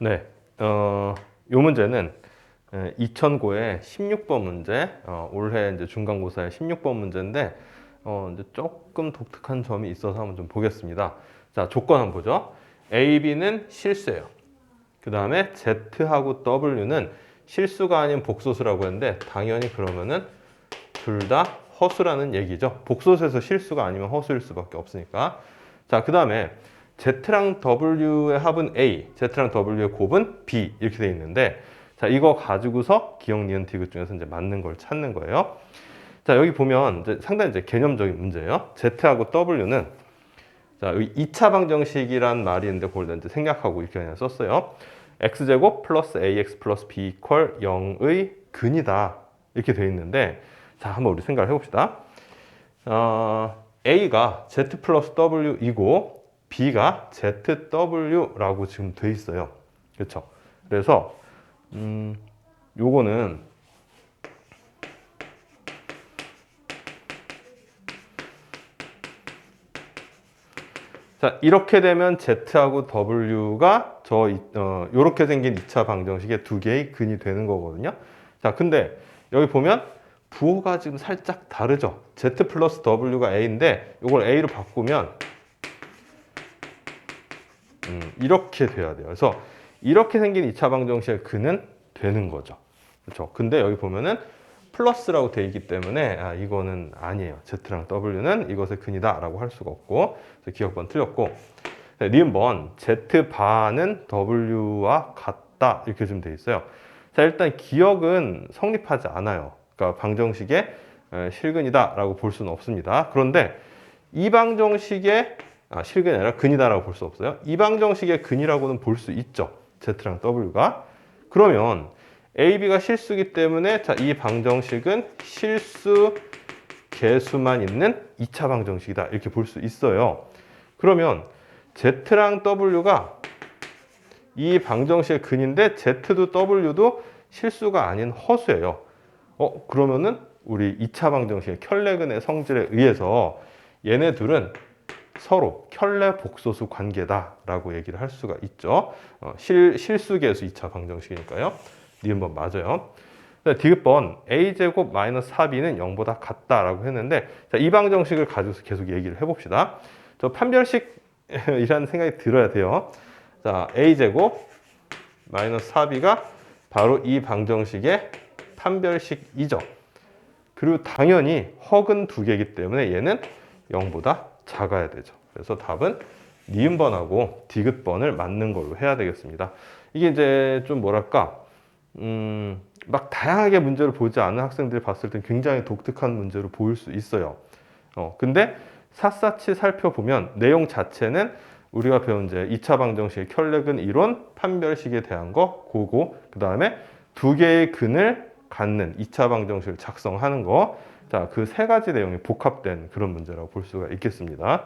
네, 어, 요 문제는 2009의 16번 문제, 어, 올해 이제 중간고사의 16번 문제인데, 어, 이제 조금 독특한 점이 있어서 한번 좀 보겠습니다. 자, 조건 한번 보죠. A, B는 실수예요. 그 다음에 Z하고 W는 실수가 아닌 복소수라고 했는데, 당연히 그러면은 둘 다 허수라는 얘기죠. 복소수에서 실수가 아니면 허수일 수밖에 없으니까. 자, 그 다음에 Z랑 W의 합은 A, Z랑 W의 곱은 B 이렇게 돼 있는데 자 이거 가지고서 기억 니은 디귿 중에서 이제 맞는 걸 찾는 거예요. 자 여기 보면 이제 상당히 이제 개념적인 문제예요. Z하고 W는 자 여기 2차 방정식이란 말이 있는데 그걸 이제 생략하고 이렇게 그냥 썼어요. x제곱 플러스 ax 플러스 b 이퀄 0의 근이다 이렇게 돼 있는데 자 한번 우리 생각을 해봅시다. 어, a가 z 플러스 w이고 b가 zw라고 지금 돼 있어요. 그렇죠? 그래서 음, 요거는 자 이렇게 되면 z하고 w가 저 이- 어, 요렇게 생긴 2차 방정식의 두 개의 근이 되는 거거든요. 자 근데 여기 보면 부호가 지금 살짝 다르죠. z 플러스 w가 a인데 이걸 a로 바꾸면 음, 이렇게 돼야 돼요. 그래서 이렇게 생긴 2차 방정식의 근은 되는 거죠. 그렇죠. 근데 여기 보면은 플러스라고 돼 있기 때문에 아, 이거는 아니에요. Z랑 W는 이것의 근이다 라고 할 수가 없고 그래서 기억번 틀렸고 네, 니은번 Z 바는 W와 같다 이렇게 좀 돼 있어요. 자 일단 기억은 성립하지 않아요. 그러니까 방정식의 에, 실근이다 라고 볼 수는 없습니다. 그런데 이 방정식의 아, 실근이 아니라 근이다라고 볼 수 없어요. 이 방정식의 근이라고는 볼 수 있죠. Z랑 W가. 그러면 A, B가 실수기 때문에 자, 이 방정식은 실수 개수만 있는 2차 방정식이다. 이렇게 볼 수 있어요. 그러면 Z랑 W가 이 방정식의 근인데 Z도 W도 실수가 아닌 허수예요. 어, 그러면은 우리 2차 방정식의 켤레근의 성질에 의해서 얘네 둘은 서로 켤레 복소수 관계다라고 얘기를 할 수가 있죠. 어, 실, 실수계수 2차 방정식이니까요. 니은번 맞아요. 디귿번 a제곱 마이너스 4b는 0보다 같다라고 했는데 자, 이 방정식을 가지고서 계속 얘기를 해봅시다. 저 판별식이라는 생각이 들어야 돼요. 자, a제곱 마이너스 4b가 바로 이 방정식의 판별식이죠. 그리고 당연히 허근 두 개이기 때문에 얘는 0보다 작아야 되죠. 그래서 답은 니은번하고 디귿번을 맞는 걸로 해야 되겠습니다. 이게 이제 좀 뭐랄까, 음, 막 다양하게 문제를 보지 않은 학생들이 봤을 땐 굉장히 독특한 문제로 보일 수 있어요. 어, 근데 샅샅이 살펴보면 내용 자체는 우리가 배운 이제 2차 방정식의 켤레근 이론, 판별식에 대한 거, 고고, 그 다음에 두 개의 근을 갖는 2차 방정식을 작성하는 거, 자, 그 세 가지 내용이 복합된 그런 문제라고 볼 수가 있겠습니다.